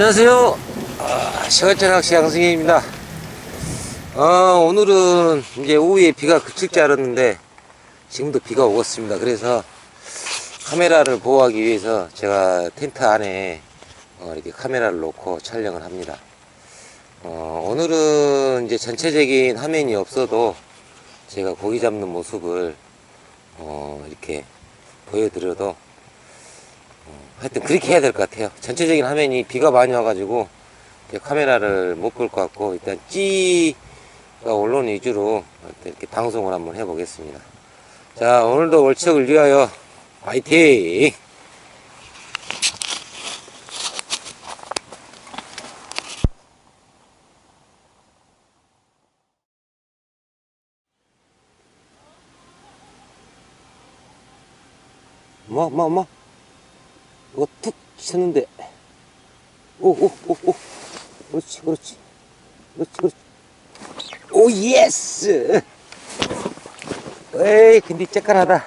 안녕하세요. 아, 시간차 낚시 양승희입니다. 어, 오늘은 이제 오후에 비가 그칠 줄 알았는데 지금도 비가 오고 있습니다. 그래서 카메라를 보호하기 위해서 제가 텐트 안에 어, 이렇게 카메라를 놓고 촬영을 합니다. 어, 오늘은 이제 전체적인 화면이 없어도 제가 고기 잡는 모습을 어, 이렇게 보여드려도 하여튼 그렇게 해야 될 것 같아요. 전체적인 화면이 비가 많이 와가지고 카메라를 못 볼 것 같고 일단 찌가 언론 위주로 이렇게 방송을 한번 해보겠습니다. 자 오늘도 월척을 위하여 화이팅! 뭐, 뭐, 뭐? 이거 툭 쳤는데. 오, 오, 오, 오. 그렇지, 그렇지. 그렇지, 그렇지. 오, 예스! 에이, 근데 쬐깐하다.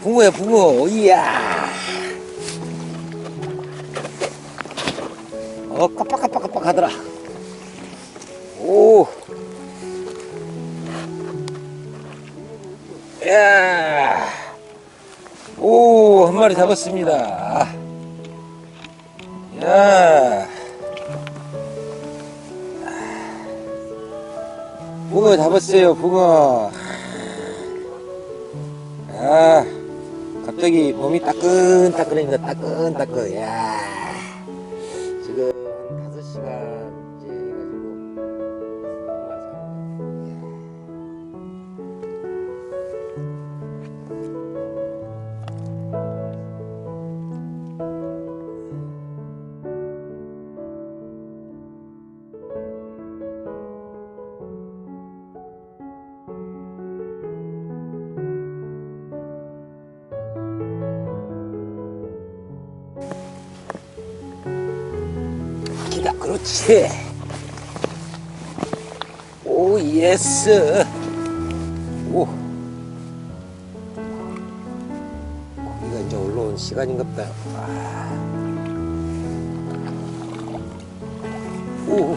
붕어야, 붕어. 이야. 어, 깜빡깜빡깜빡 하더라. 오. 마리 잡았습니다. 야. 붕어 잡았어요, 붕어. 아, 갑자기 몸이 따끈따끈해니다, 따끈따끈. 야. 그렇지. 오 예스. 오. 고기가 이제 올라온 시간인갑다 아. 오.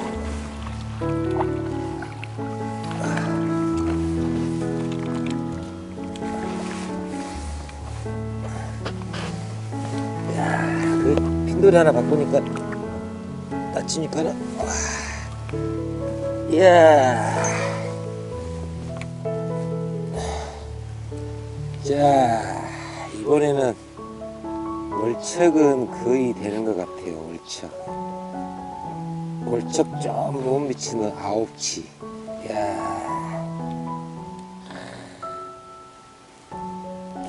야, 그 핀돌이 하나 바꾸니까 따치니까 와. 이야. 자, 이번에는 월척은 거의 되는 것 같아요, 월척. 월척 좀못 미치는 아홉치. 야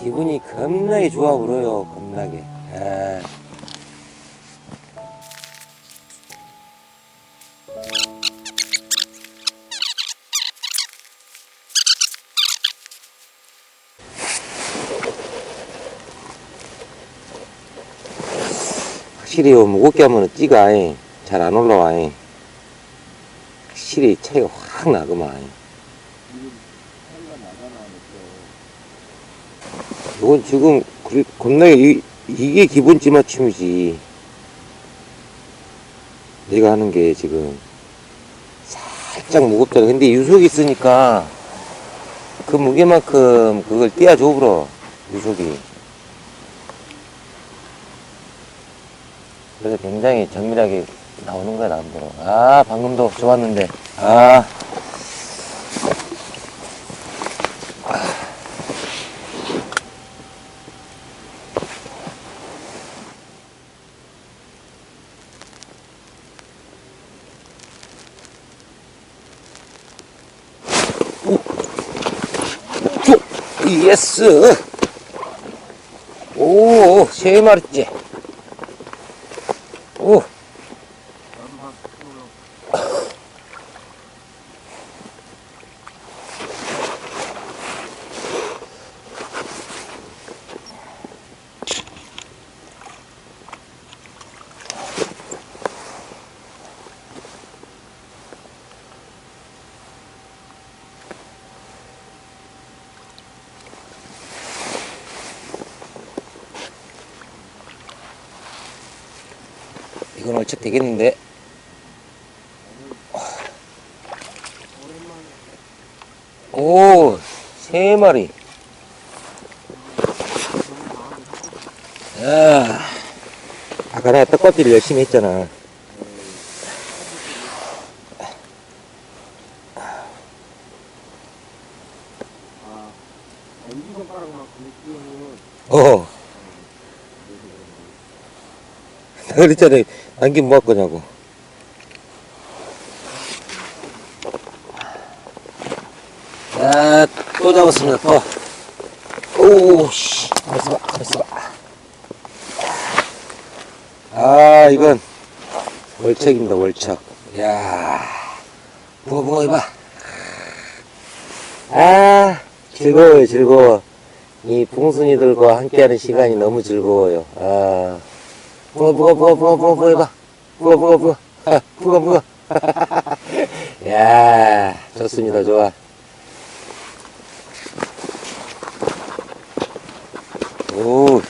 기분이 겁나게 좋아 보여요, 겁나게. 야. 요 무겁게 하면 찌가 잘 안 올라와. 확실히 차이가 확 나구만. 이건 지금 그- 겁나게 이, 이게 기본 찌맞춤이지. 내가 하는 게 지금 살짝 무겁잖아. 근데 유속이 있으니까 그 무게만큼 그걸 띄워줘 버려 유속이 그래서 굉장히 정밀하게 나오는 거야, 나름대로. 아, 방금도 좋았는데. 아. 예스. 오, 세 마리째. 이건 얼척 되겠는데 오, 세 마리. 야, 아까 내가 떡밥질을 열심히 했잖아. 아, 어. 내가 그랬잖아. 남긴 뭐할 거냐고. 야, 또 잡았습니다, 또. 오, 씨. 가만있어 봐. 아, 이건 월척입니다, 월척. 야 붕어, 붕어 해봐. 아, 즐거워요, 즐거워. 이 붕순이들과 함께하는 시간이 너무 즐거워요. 아, 붕어, 붕어, 붕어, 붕어, 붕어, 붕어 해봐. 붕어, 붕어. 하, 붕어, 붕어. 야 좋습니다, 좋아. 오.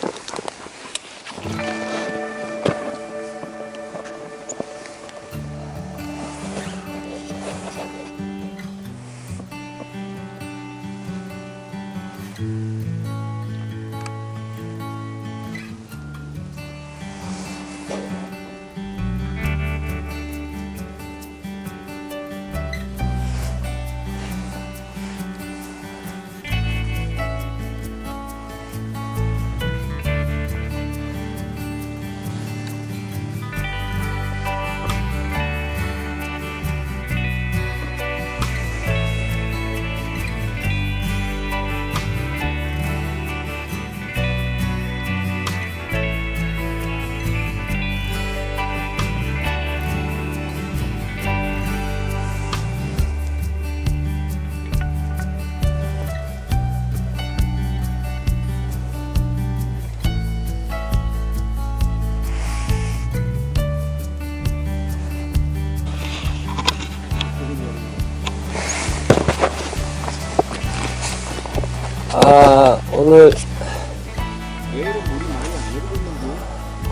아, 오늘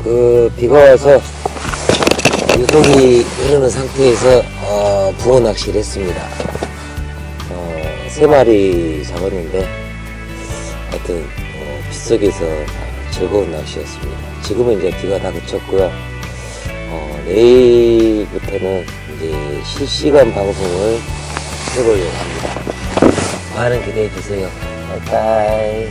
그 비가 와서 유속이 흐르는 상태에서 어, 붕어 낚시를 했습니다. 어, 세 마리 잡았는데 하여튼 어, 빗속에서 즐거운 낚시였습니다. 지금은 이제 비가 다 그쳤고요. 어, 내일부터는 이제 실시간 방송을 해보려고 합니다. 많은 기대해 주세요. 바이바이.